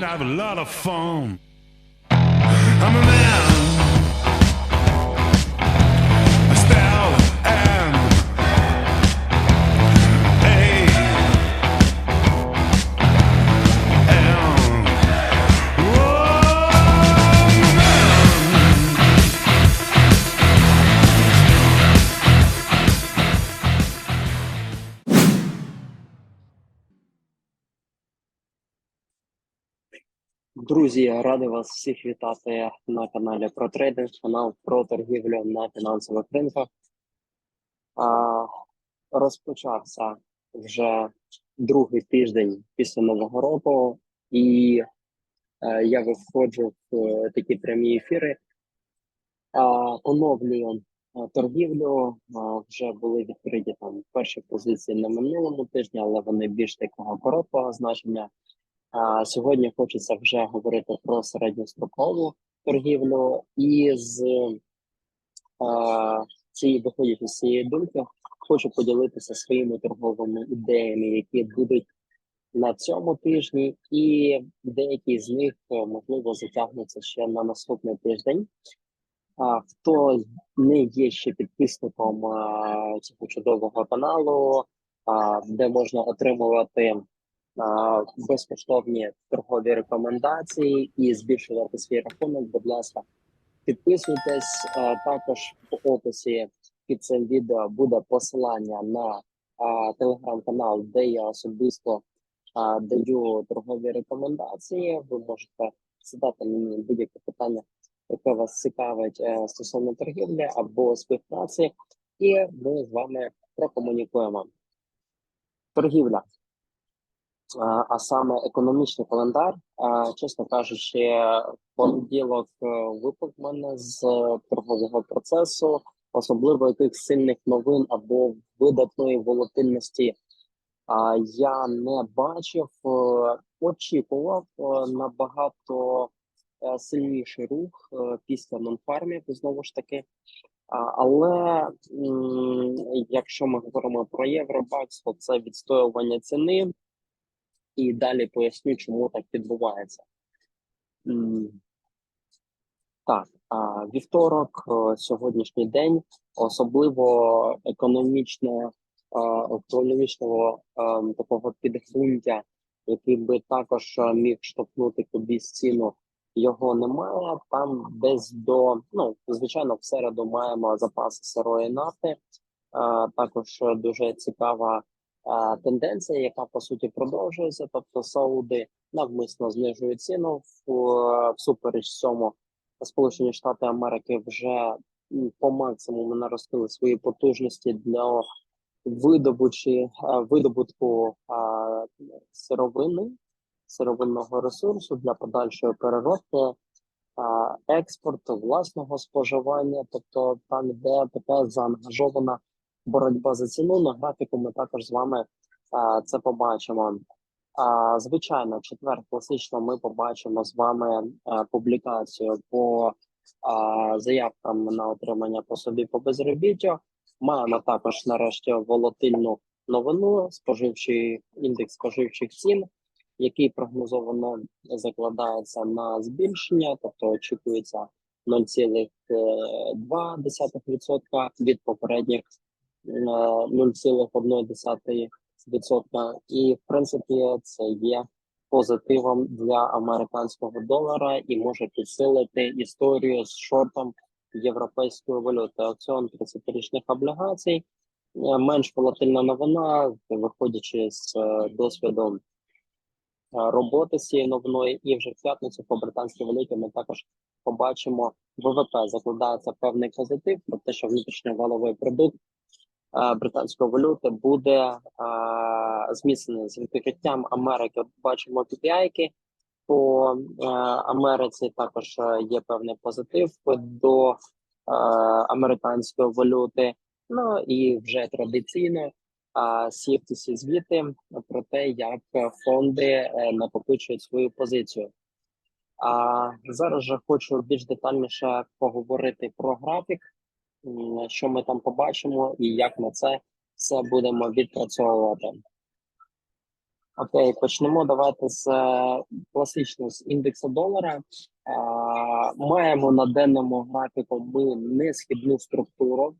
can have a lot of fun. I'm a man. Друзі, я радий вас всіх вітати на каналі про трейдинг, канал про торгівлю на фінансових ринках. А, розпочався вже другий тиждень після нового року, і е, я виходжу в е, такі прямі ефіри. А, оновлюю е, торгівлю. А, вже були відкриті там перші позиції на минулому тижні, але вони більш такого короткого значення. А сьогодні хочеться вже говорити про середньострокову торгівлю, і з цієї виходячи з цієї думки, хочу поділитися своїми торговими ідеями, які будуть на цьому тижні, і деякі з них е, можливо затягнуться ще на наступний тиждень. А хто не є ще підписником а, цього чудового каналу, а, де можна отримувати безкоштовні торгові рекомендації і збільшувати свій рахунок. Будь ласка, підписуйтесь. Також в описі під цим відео буде посилання на телеграм-канал, де я особисто даю торгові рекомендації. Ви можете задати мені будь-яке питання, яке вас цікавить е, стосовно торгівлі або співпраці, і ми з вами прокомунікуємо. Торгівля а саме економічний календар. Чесно кажучи, понеділок е, випав мене з торгового процесу, особливо яких сильних новин або видатної волатильності. Я не бачив, Е, очікував е, набагато е, сильніший рух е, після нонфармів, знову ж таки. Але якщо ми говоримо про Євробакс, то це відстоювання ціни і далі поясню, чому так відбувається. Так, а вівторок, е, сьогоднішній день, особливо економічно, е, економічного е, такого підґрунтя, який би також міг штовхнути кудись ціну, його немає. Там десь до ну звичайно, в середу маємо запаси сирої нафти. Також дуже цікава тенденція, яка по суті продовжується. Тобто Сауди навмисно знижують ціну в, всупереч цьому. Сполучені Штати Америки вже по максимуму наростили свої потужності для видобучі видобутку а, сировини, сировинного ресурсу для подальшої переробки. а, Експорту власного споживання, тобто там йде така заангажована боротьба за ціну. На графіку ми також з вами а, це побачимо. А, звичайно, четвер класично ми побачимо з вами а, публікацію по а, заявкам на отримання по собі по безробіттю. Маємо також нарешті волатильну новину, споживчий індекс споживчих цін, який прогнозовано закладається на збільшення, тобто очікується 0,2% від попередніх е, 0,1%. І в принципі це є позитивом для американського долара і може підсилити історію з шортом європейської валюти. Аукціон 30-річних облігацій. Е, Менш волатильна новина, виходячи з е, досвіду е, роботи з цією новиною, і вже в п'ятницю по британській валюті ми також побачимо ВВП. Закладається певний позитив про те, що внутрішньоваловий продукт британської валюти буде е, зміцнений з відкриттям Америки. Бачимо KPI-ки, по е, Америці також е, є певний позитив до е, американської валюти. Ну і вже традиційно CFTC звіти про те, як фонди е, накопичують свою позицію. А зараз же хочу більш детальніше поговорити про графік, що ми там побачимо, і як на це все будемо відпрацьовувати. Окей, почнемо давайте з е, класично з індексу долара. А, маємо на денному графіку ми не східну структуру,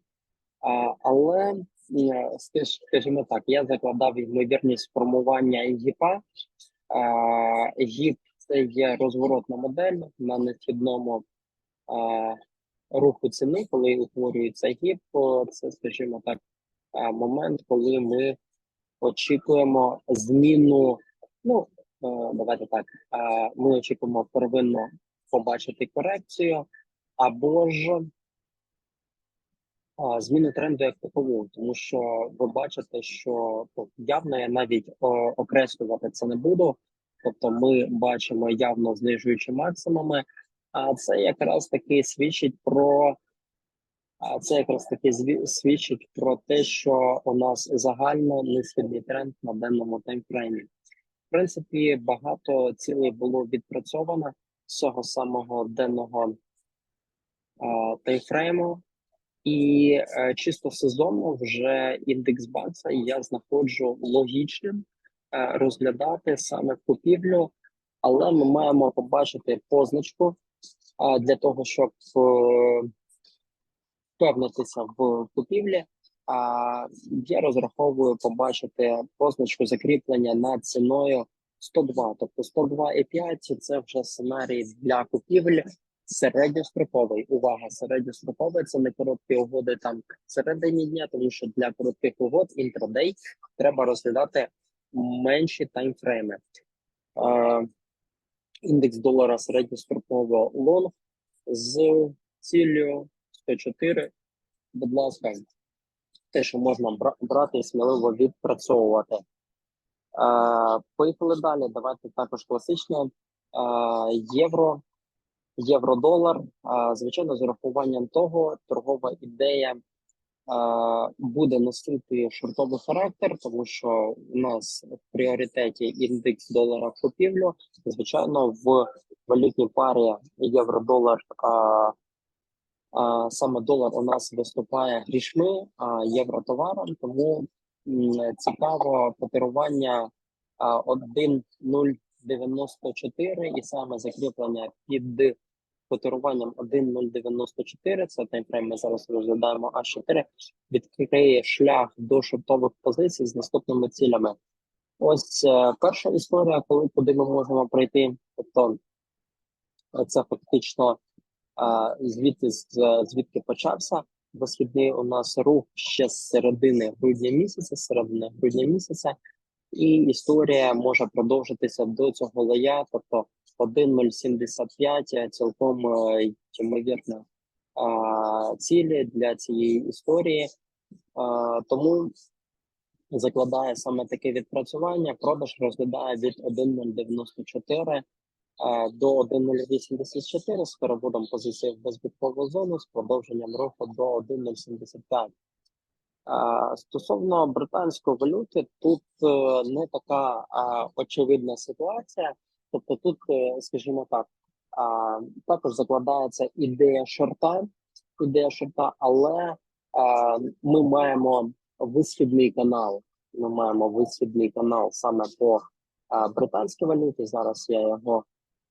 а, але е, скажімо так, я закладав ймовірність формування гіпа. Гіп це є розворотна модель на несхідному руху ціни, коли утворюється гіп. Це, скажімо так, момент, коли ми очікуємо зміну. Ну е, давайте так. е, Ми очікуємо первинно побачити корекцію або ж зміну тренду як такову, тому що ви бачите, що ну, явно я навіть окреслювати це не буду. Тобто, ми бачимо явно знижуючи максимуми, а це якраз таки свідчить про а це якраз таки свідчить про те, що у нас загально несхідний тренд на денному таймфреймі. В принципі, багато цілей було відпрацьовано з цього самого денного а, таймфрейму, і е, чисто сезонно вже індекс бакса я знаходжу логічним е, розглядати саме купівлю, але ми маємо побачити позначку а, для того, щоб е, впевнитися в купівлі. Я розраховую побачити позначку закріплення над ціною 102. Тобто 102,5 – це вже сценарій для купівлі середньостроковий. Увага, середньостроковий це не короткі угоди там всередині дня, тому що для коротких угод інтрадей треба розглядати менші таймфрейми. Індекс долара середньострокового лонг з ціллю 104. Будь ласка, те, що можна брати і сміливо відпрацьовувати. Е, поїхали далі. Давайте також класично. Е, євро, євро-долар. Е, звичайно, з урахуванням того, торгова ідея буде носити шортовий характер, тому що у нас в пріоритеті індекс долара купівлю. Звичайно, в валютній парі євро-долар. Е, а, саме долар у нас виступає грішми, а євро товаром, тому цікаво котирування а, 1.094 і саме закріплення під котируванням 1.094, це таймфрейм ми зараз розглядаємо А4, відкриє шлях до шортових позицій з наступними цілями. Ось е, перша історія, коли куди ми можемо пройти, тобто е, це фактично а, звідти звідки почався висхідний у нас рух ще з середини грудня місяця, середини грудня місяця, і історія може продовжитися до цього лоя, тобто 1.075 цілком е, ймовірно цілі для цієї історії. Тому закладає саме таке відпрацювання. Продаж розглядає від 1.094 е, до 1.084 з переводом позиції в безбіткову зону з продовженням руху до 1.075. Е, Стосовно британської валюти, тут е, не така очевидна ситуація. Тобто, тут, е, скажімо так, а, також закладається ідея шорта, ідея шорта, але а, ми маємо висхідний канал. Ми маємо висхідний канал саме по а, британській валюті. Зараз я його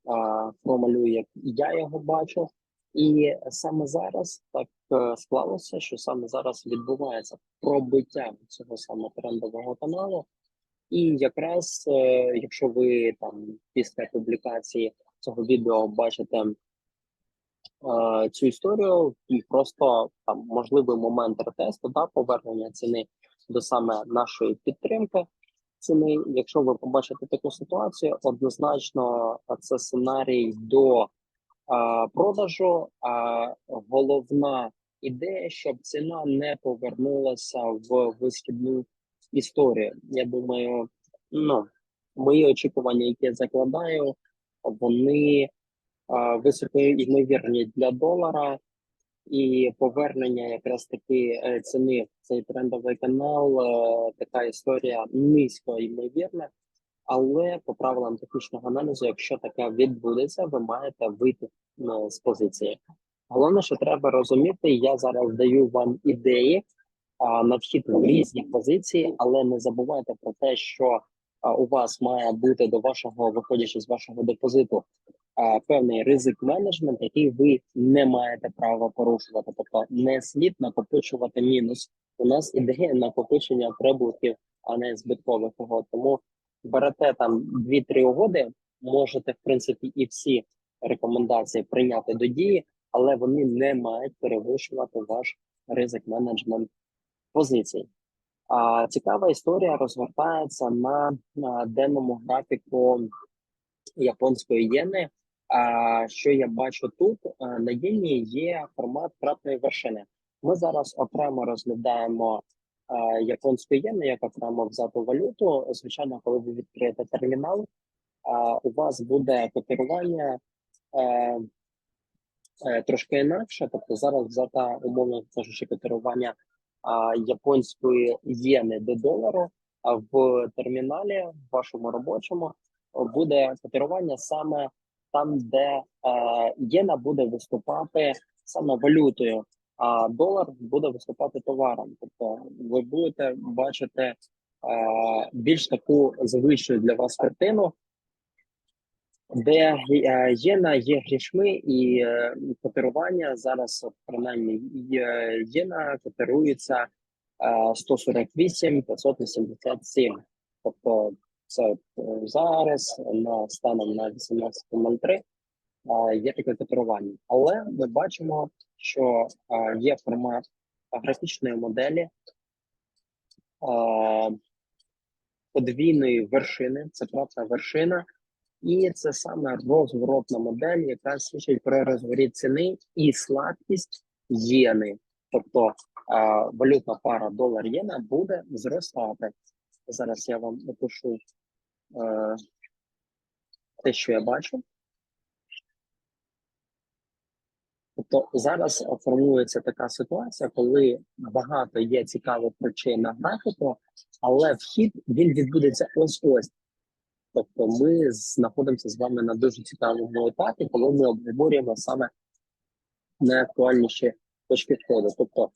а, промалюю, як я його бачу. І саме зараз так е, склалося, що саме зараз відбувається пробиття цього саме трендового каналу. І якраз, е, якщо ви там після публікації цього відео бачите е, цю історію, і просто там можливий момент ретесту, да, повернення ціни до саме нашої підтримки ціни. Якщо ви побачите таку ситуацію, однозначно це сценарій до продажу. А головна ідея, щоб ціна не повернулася в висхідну історію. Я думаю, ну мої очікування, які я закладаю, вони е, високоймовірні для долара, і повернення якраз таки е, ціни в цей трендовий канал. е, Така історія низько ймовірна. Але по правилам технічного аналізу, якщо таке відбудеться, ви маєте вийти е, з позиції. Головне, що треба розуміти, я зараз даю вам ідеї на вхід в різні позиції, але не забувайте про те, що у вас має бути до вашого, виходячи з вашого депозиту, певний ризик менеджмент, який ви не маєте права порушувати. Тобто не слід накопичувати мінус. У нас ідея накопичення прибутків, а не збиткових угод. Тому берете там 2-3 угоди, можете в принципі і всі рекомендації прийняти до дії, але вони не мають перевищувати ваш ризик менеджмент позицій. А цікава історія розгортається на, на денному графіку японської єни. А що я бачу тут? На єні є формат кратної вершини. Ми зараз окремо розглядаємо а, японську єну як окремо взяту валюту. Звичайно, коли ви відкриєте термінал, а, у вас буде котирування е, е, трошки інакше. Тобто зараз взята умовно кажучи, котирування японської єни до долару. А в терміналі в вашому робочому буде котирування саме там, де е, єна буде виступати саме валютою, а долар буде виступати товаром. Тобто ви будете бачити е, більш таку звичну для вас картину, де е, єна є грішми і е, котирування зараз, принаймні, є- єна котирується е, 148 587. Тобто це е, зараз на станом на 18.03 е, є таке котирування. Але ми бачимо, що е, є формат графічної моделі е, подвійної вершини, це правда вершина, і це саме розворотна модель, яка свідчить про розворіт ціни і слабкість єни. Тобто е, валютна пара долар-єна буде зростати. Зараз я вам опишу е, те, що я бачу. Тобто зараз формується така ситуація, коли багато є цікавих речей на графіку, але вхід він відбудеться ось ось. Тобто, ми знаходимося з вами на дуже цікавому етапі, коли ми обговорюємо саме найактуальніші точки входу. Тобто,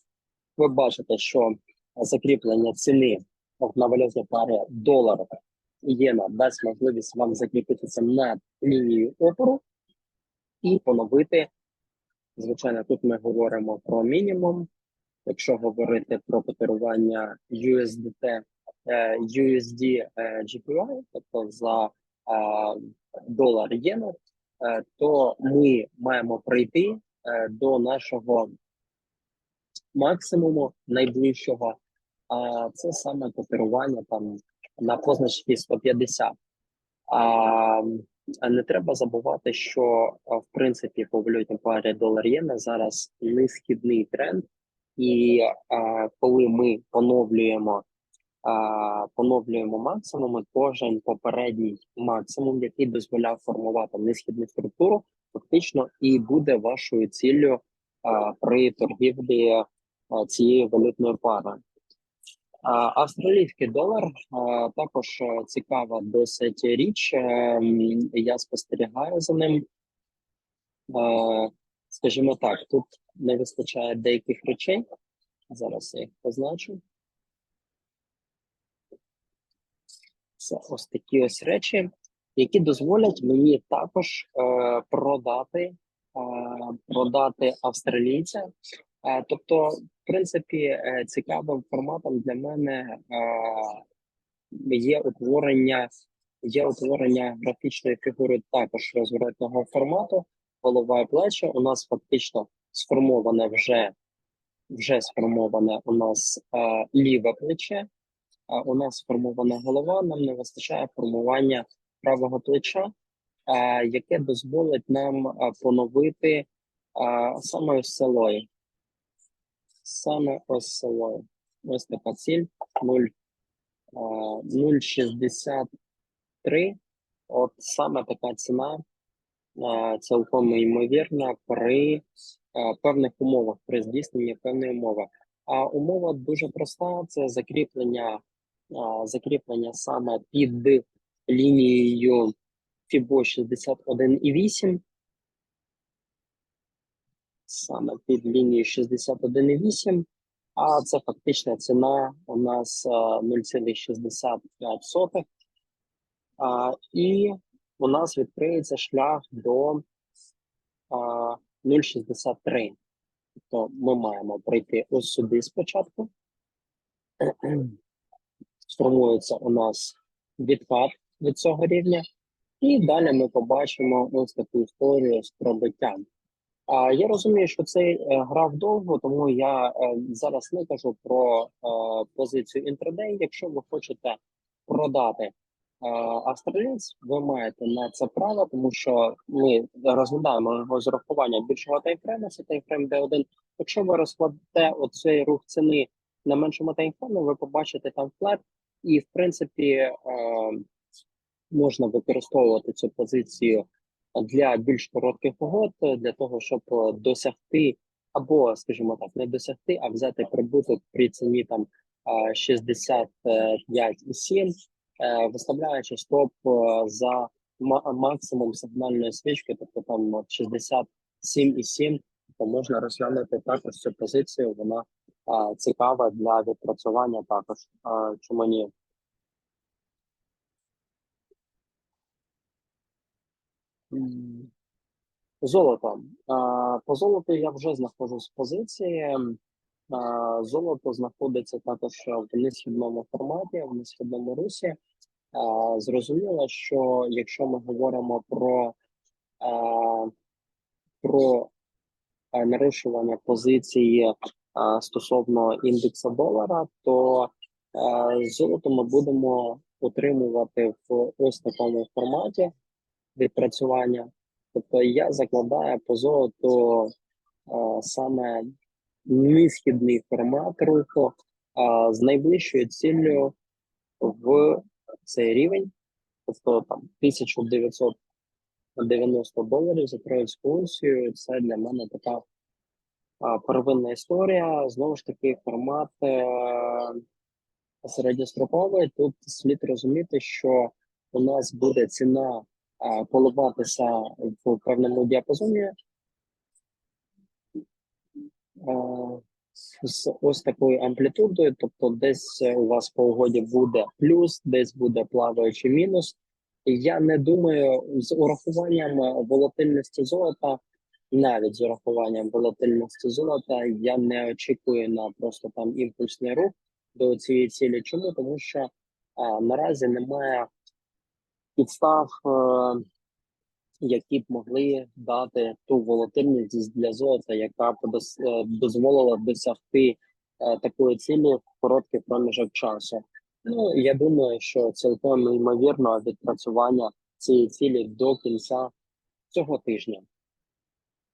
ви бачите, що закріплення ціни на валютні пари долар і єна дасть можливість вам закріпитися над лінією опору і поновити. Звичайно, тут ми говоримо про мінімум. Якщо говорити про котирування USDT, USD е, GPY, тобто за е, долар єну, е, то ми маємо прийти е, до нашого максимуму найближчого, а це саме котирування там на позначці 150. А не треба забувати, що в принципі по валютній парі долар єна зараз несхідний тренд, і а, коли ми поновлюємо поновлюємо максимуми, кожен попередній максимум, який дозволяв формувати несхідну структуру, фактично і буде вашою ціллю при торгівлі цієї валютної пари. Австралійський долар також е, цікава досить річ. Е, Я спостерігаю за ним. Скажімо так, тут не вистачає деяких речей. Зараз я їх позначу. Це ось такі ось речі, які дозволять мені також е, продати, е, продати австралійця. Е, тобто, в принципі, е, цікавим форматом для мене е, є утворення, є утворення графічної фігури також розворотного формату. Голова і плечі у нас фактично сформоване вже вже сформоване у нас е, ліве плече. А у нас сформована голова. Нам не вистачає формування правого плеча, е, яке дозволить нам е, поновити е, саме ось селою. Саме ось селою. Ось така ціль 0, е, 0,63. От саме така ціна цілком ймовірна при певних умовах, при здійсненні певної умови. А умова дуже проста: це закріплення, закріплення саме під лінією FIBO 61,8. Саме під лінією 61,8. А це фактична ціна у нас е, 0,65. І у нас відкриється шлях до 0,63. Тобто ми маємо пройти ось сюди спочатку. Сформується у нас відпад від цього рівня, і далі ми побачимо ось таку історію з пробиттям. А я розумію, що цей е, грав довго, тому я е, зараз не кажу про е, позицію інтрадей. Якщо ви хочете продати австралієць, ви маєте на це право, тому що ми розглядаємо його з урахуванням більшого таймфрейму, це таймфрейм D1. Якщо ви розкладете оцей рух ціни на меншому таймфреймі, ви побачите там флет, і в принципі можна використовувати цю позицію для більш коротких угод, е, для того, щоб е, досягти, або, скажімо так, не досягти, а взяти прибуток при ціні там е, 65,7, е, виставляючи стоп за максимум сигнальної свічки, тобто там от 67,7, то можна розглянути також цю позицію. Вона е, цікава для відпрацювання також. Е, Чому ні? Золото. По золоту я вже знаходжусь в позиції. Золото знаходиться також в несхідному форматі, в несхідному русі. Зрозуміло, що якщо ми говоримо про, про нарушування позиції стосовно індексу долара, то золото ми будемо утримувати в ось такому форматі відпрацювання. Тобто я закладаю по золоту саме низхідний формат руху з найближчою ціллю в цей рівень, тобто там 1990 доларів за троїцьку унцію. Це для мене така первинна історія. Знову ж таки, формат е, середньостроковий. Тут слід розуміти, що у нас буде ціна а, коливатися в певному діапазоні. З ось такою амплітудою, тобто десь у вас по угоді буде плюс, десь буде плаваючий мінус. Я не думаю, з урахуванням волатильності золота, навіть з урахуванням волатильності золота, я не очікую на просто там імпульсний рух до цієї цілі. Чому? Тому що а, наразі немає підстав, е, які б могли дати ту волатильність для золота, яка б е, дозволила досягти е, такої цілі в короткий проміжок часу. Ну я думаю, що цілком ймовірно відпрацювання цієї цілі до кінця цього тижня.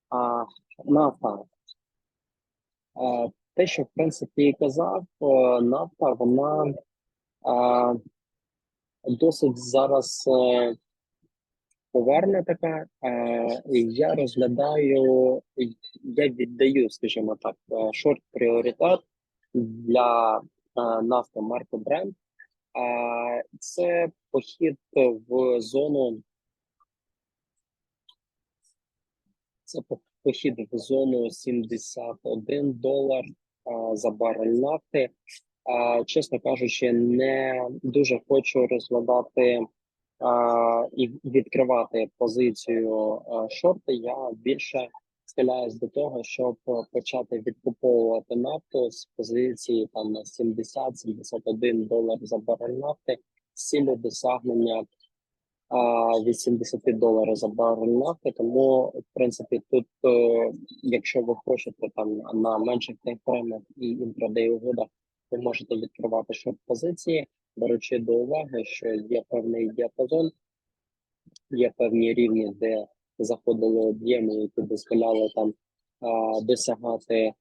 А нафта. Те, що в принципі казав, е, нафта вона досить зараз е, поверне така. Е, Я розглядаю, я віддаю, скажімо так, шорт пріоритет для нафти марки. Е, Це похід в зону. Це по- похід в зону 71 долар а, за барель нафти. А, чесно кажучи, не дуже хочу розглядати а, і відкривати позицію а, шорти. Я більше схиляюсь до того, щоб почати відкуповувати нафту з позиції там на 70-71 долар за барель нафти з цілею досягнення 80 доларів за барель нафти. Тому, в принципі, тут, е, якщо ви хочете там на менших таймфреймах і інтрадей угодах, ви можете відкривати шорт позиції, беручи до уваги, що є певний діапазон, є певні рівні, де заходили об'єми, які дозволяли там досягати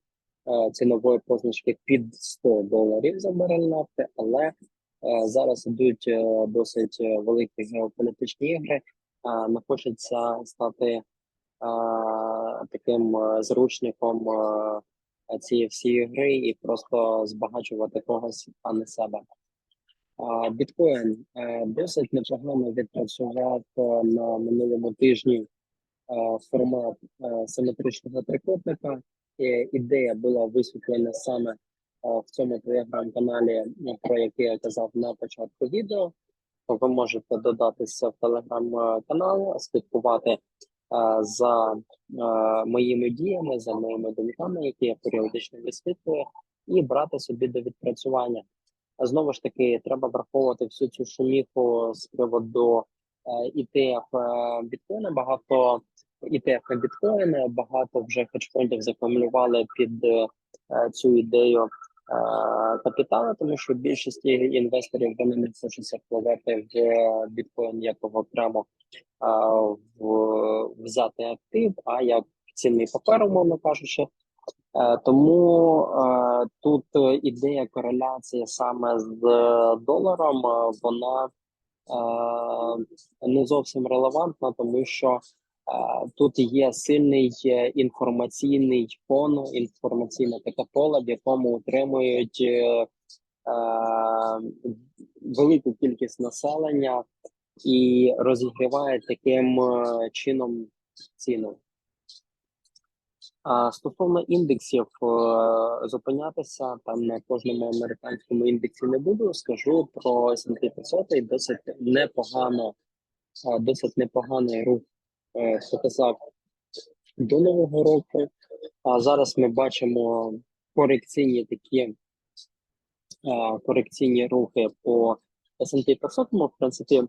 цінової позначки під 100 доларів за барель нафти, але Е, Зараз ідуть е, досить е, великі геополітичні ігри. е, не хочеться стати е, таким е, зручником е, цієї всієї гри і просто збагачувати когось, а не себе. Біткоін е, досить непогано відпрацював е, на минулому тижні е, формат е, симетричного трикутника. Ідея була висвітлена саме е, в цьому телеграм-каналі, ну, про який я казав на початку відео. То ви можете додатися в телеграм-канал, слідкувати е, за е, моїми діями, за моїми думками, які я періодично висвітлюю, і брати собі до відпрацювання. Знову ж таки, треба враховувати всю цю шуміху з приводу е, ETF е, біткоїна. Багато ETF на біткоїни, багато вже хедж-фондів закумулювали під е, цю ідею е, капіталу, тому що більшості інвесторів вони не хочуться вкладати в біткоін як в окремо е, в взяти актив, а як цінний папер, умовно кажучи. Е, Тому е, тут е, ідея кореляції саме з доларом, е, вона е, не зовсім релевантна, тому що е, тут є сильний е, інформаційний фон, інформаційне таке поле, в якому утримують е, велику кількість населення і розігрівають таким е, чином ціну. Стосовно індексів, зупинятися там на кожному американському індексі не буду. Скажу про S&P 500 досить непогано, досить непоганий рух е, показав до нового року. А зараз ми бачимо корекційні такі е, корекційні рухи по S&P 500. Ну, в принципі,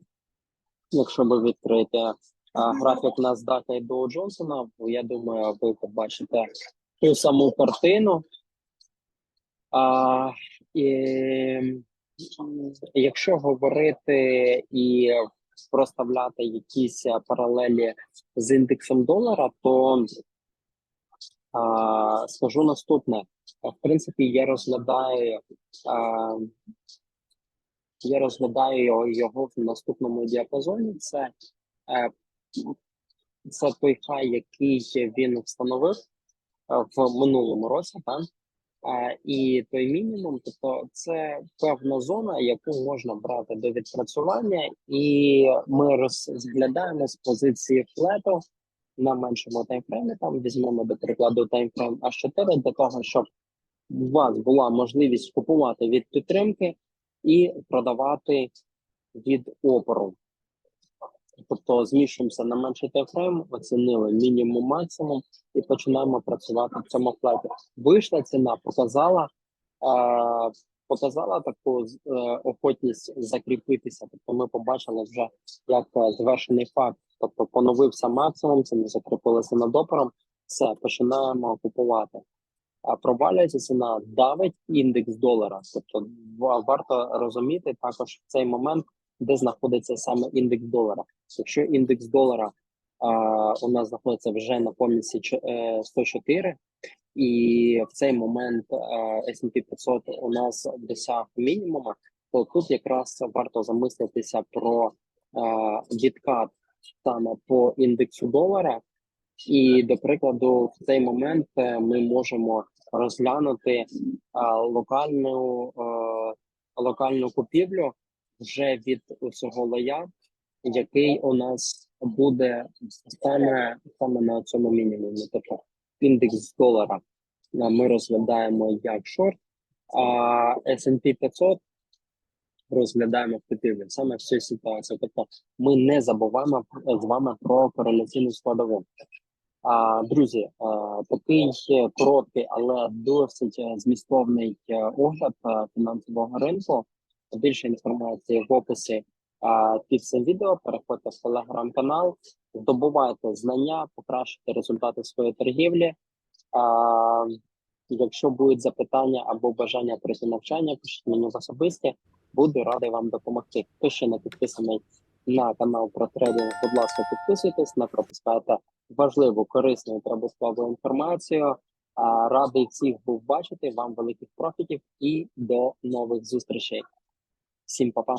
якщо ви відкриєте графік NASDAQ і Dow Джонсона, я думаю, ви побачите ту саму картину. А, і, якщо говорити і проставляти якісь паралелі з індексом долара, то а, скажу наступне. В принципі, я розглядаю а, я розглядаю його, в наступному діапазоні. Це е, це той хай, який він встановив е, в минулому році, так? І той мінімум, тобто це певна зона, яку можна брати до відпрацювання, і ми розглядаємо з позиції флету на меншому таймфреймі. Там візьмемо до прикладу таймфрейм H4 для того, щоб у вас була можливість купувати від підтримки і продавати від опору. Тобто зміщуємося на менший таймфрейм, оцінили мінімум максимум і починаємо працювати в цьому флеті. Вийшла ціна, показала, е, показала таку е, охотність закріпитися. Тобто ми побачили вже як е, завершений факт. Тобто поновився максимум, це ми закріпилися над опором, все, починаємо купувати. А провалюється ціна, давить індекс долара. Тобто варто розуміти також в цей момент, де знаходиться саме індекс долара. Якщо індекс долара а, у нас знаходиться вже на помісі ч- е, 104, і в цей момент S&P 500 у нас досяг мінімуму, то тут якраз варто замислитися про а, відкат саме по індексу долара. І до прикладу, в цей момент е, ми можемо розглянути а, локальну а, локальну купівлю вже від усього лоя, який у нас буде саме саме на цьому мінімумі. Тобто індекс долара ми розглядаємо як шорт, а S&P 500 розглядаємо в саме в цій ситуації. Тобто ми не забуваємо з вами про кореляційну складову. А, друзі, а, такий короткий, але досить е, змістовний е, огляд е, фінансового ринку. Більше інформації в описі а, під цим відео. Переходьте в телеграм-канал, здобувайте знання, покращуйте результати своєї торгівлі. А, якщо будуть запитання або бажання пройти навчання, пишіть мені в особисті. Буду радий вам допомогти. Хто ще не підписаний на канал про трейдинг, будь ласка, підписуйтесь, не пропускайте важливу, корисну і прибуткову інформацію. Радий всіх був бачити. Вам великих профітів і до нових зустрічей. simple, pas.